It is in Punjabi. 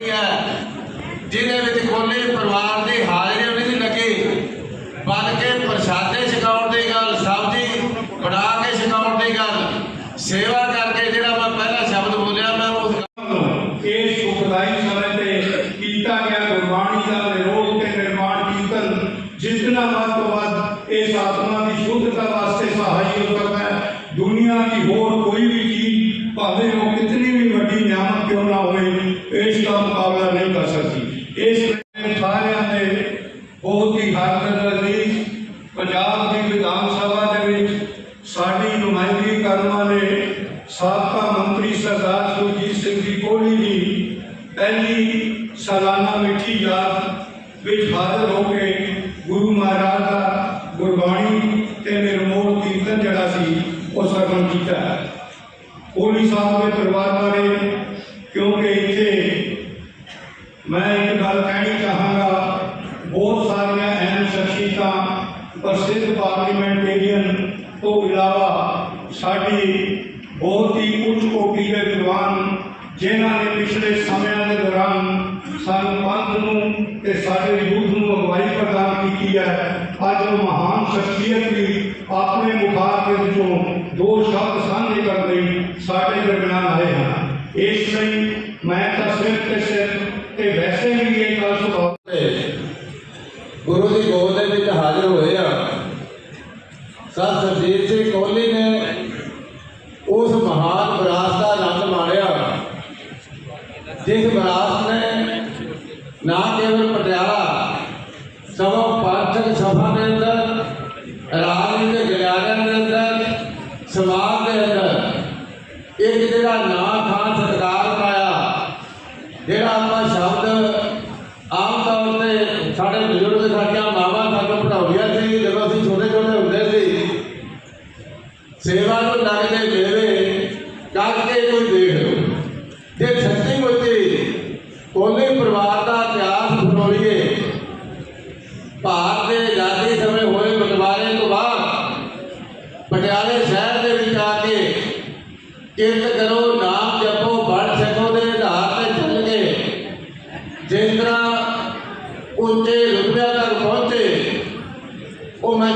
ਜਿਹਦੇ ਵਿੱਚ ਕੋਲੇ ਪਰਿਵਾਰ ਦੀ ਹਾਜ਼ਰੀ ਵੀ ਨਹੀਂ ਲੱਗੀ। ਬਣ ਕੇ ਪ੍ਰਸ਼ਾਦੇ ਛਕਾਉਣ ਦੀ ਗੱਲ, ਸਬਜ਼ੀ ਬਣਾ ਕੇ ਛਕਾਉਣ ਦੀ ਗੱਲ, ਸੇਵਾ ਕਰਕੇ ਜਿਹੜਾ ਮੈਂ ਪਹਿਲਾ ਸ਼ਬਦ ਬੋਲਿਆ, ਮੈਂ ਉਸ ਇਹ ਸੁਖਦਾਈ ਸਮੇਂ ਤੇ ਕੀਤਾ ਗਿਆ ਗੁਰਬਾਣੀ ਦਾ ਨਿਰੋਧ ਤੇ ਨਿਰਮਾਣ ਕੀਰਤਨ ਜਿਤਨਾ ਵੱਧ ਤੋਂ ਵੱਧ ਇਸ ਆਤਮਾ ਦੀ ਸ਼ੁੱਧਤਾ ਵਾਸਤੇ ਸਹਾਈ ਹੋ ਸਕਦਾ ਹੈ। ਦੁਨੀਆ ਦੀ ਹੋਰ ਕੋਈ ਵੀ ਚੀਜ਼, ਭਾਵੇਂ ਉਹ ਕਿਤਨੀ ਵੀ ਵੱਡੀ ਨਿਆਮਤ ਕਿਉਂ ਨਾ ਹੋਵੇ ਇਸ ਦਾ ਮੁਕਾਬਲਾ ਨਹੀਂ ਕਰ ਸਕਦੀ ਇਸ ਸਾਰਿਆਂ ਦੇ ਬਹੁਤ ਹੀ ਹਰਕਤ ਲਈ ਪੰਜਾਬ ਦੀ ਵਿਧਾਨ ਸਭਾ ਦੇ ਵਿੱਚ ਸਾਡੀ ਨੁਮਾਇੰਦਗੀ ਕਰਨ ਵਾਲੇ ਸਾਬਕਾ ਮੰਤਰੀ ਸਰਦਾਰ ਸੁਰਜੀਤ ਸਿੰਘ ਜੀ ਕੋਹਲੀ ਜੀ ਪਹਿਲੀ ਸਾਲਾਨਾ ਮਿੱਠੀ ਯਾਦ ਵਿੱਚ ਹਾਜ਼ਰ ਹੋ ਕੇ ਗੁਰੂ ਮਹਾਰਾਜ ਦਾ ਗੁਰਬਾਣੀ ਤੇ ਨਿਰਮੋਲ ਕੀਰਤਨ ਜਿਹੜਾ ਸੀ, ਉਹ ਸਰਵਣ ਕੀਤਾ। ਕੋਹਲੀ ਸਾਹਿਬ ਦੇ ਪਰਿਵਾਰ ਬਾਰੇ ਕਿਉਂਕਿ ਇੱਥੇ ਮੈਂ ਇੱਕ ਗੱਲ ਕਹਿਣੀ ਚਾਹਾਂਗਾ ਬਹੁਤ ਸਾਰੀਆਂ ਅਹਿਮ ਸ਼ਖਸੀਅਤਾਂ ਪ੍ਰਸਿੱਧ ਪਾਰਲੀਮੈਂਟੇਰੀਅਨ ਤੋਂ ਇਲਾਵਾ ਸਾਡੀ ਬਹੁਤ ਹੀ ਉੱਚ ਕੋਟੀ ਦੇ ਵਿਦਵਾਨ ਜਿਨ੍ਹਾਂ ਨੇ ਪਿਛਲੇ ਸਮਿਆਂ ਦੇ ਦੌਰਾਨ ਸਾਨੂੰ ਪੰਥ ਨੂੰ ਤੇ ਸਾਡੇ ਯੂਥ ਨੂੰ ਅਗਵਾਈ ਪ੍ਰਦਾਨ ਕੀਤੀ ਹੈ, ਅੱਜ ਉਹ ਮਹਾਨ ਸ਼ਖਸੀਅਤ ਵੀ ਆਪਣੇ ਮੁਖਾਰ ਦੇ ਦੋ ਸ਼ਬਦ ਸਾਂਝੇ ਕਰਨ ਲਈ ਸਾਡੇ ਦਰਮਿਆਨ ਆਏ ਹਨ। ਇਸ ਲਈ ਮੈਂ ਤਾਂ ਸਿਰਫ ਤੇ ਸਿਰਫ ਤੇ ਵੈਸੇ ਵੀ ਇਹ ਗੱਲ ਸੁਭਾਅ ਗੁਰੂ ਦੀ ਗੋਦ ਦੇ ਵਿੱਚ ਹਾਜ਼ਰ ਹੋਏ ਆ। ਸਰ ਸਰਜੀਤ ਸਿੰਘ ਕੋਹਲੀ ਨੇ ਉਸ ਮਹਾਨ ਵਿਰਾਸਤ ਦਾ ਆਨੰਦ ਮਾਣਿਆ। ਜਿਸ ਵਿਰਾਸਤ ਨੇ ਨਾ ਕੇਵਲ ਪਟਿਆਲਾ, ਸਗੋਂ ਪੰਥਕ ਸਭਾ ਦੇ ਅੰਦਰ ਰਾਜਨੀਤਿਕ ਗਿਆਨਾਂ ਦੇ ਅੰਦਰ, ਸਮਾਜ ਦੇ ਅੰਦਰ, ਇੱਕ ਜਿਹੜਾ ਨਾਮ ਸਾਡੇ ਬਜ਼ੁਰਗ ਸਾਡੀਆਂ ਮਾਵਾਂ ਸਾਨੂੰ ਪੜਾਉਂਦੀਆਂ ਸੀ, ਜਦੋਂ ਅਸੀਂ ਛੋਟੇ ਛੋਟੇ ਹੁੰਦੇ ਸੀ। ਸੇਵਾ ਨੂੰ ਲੱਗਦੇ ਮੇਵੇ ਕਰਕੇ ਕੋਈ ਦੇਖ ਲਓ। ਜੇ ਸੱਚੀ ਮੁੱਚੀ ਕੋਲੇ ਪਰਿਵਾਰ ਦਾ ਇਤਿਹਾਸ ਫਰੋਲੀਏ ਭਾਰਤ ਦੇ ਆਜ਼ਾਦੀ ਸਮੇਂ ਹੋਏ ਬਟਵਾਰੇ ਤੋਂ ਬਾਅਦ, ਪਟਿਆਲੇ ਸ਼ਹਿਰ ਦੇ ਵਿੱਚ ਆ ਕੇ ਕਿਰਤ ਕਰੋ until the end of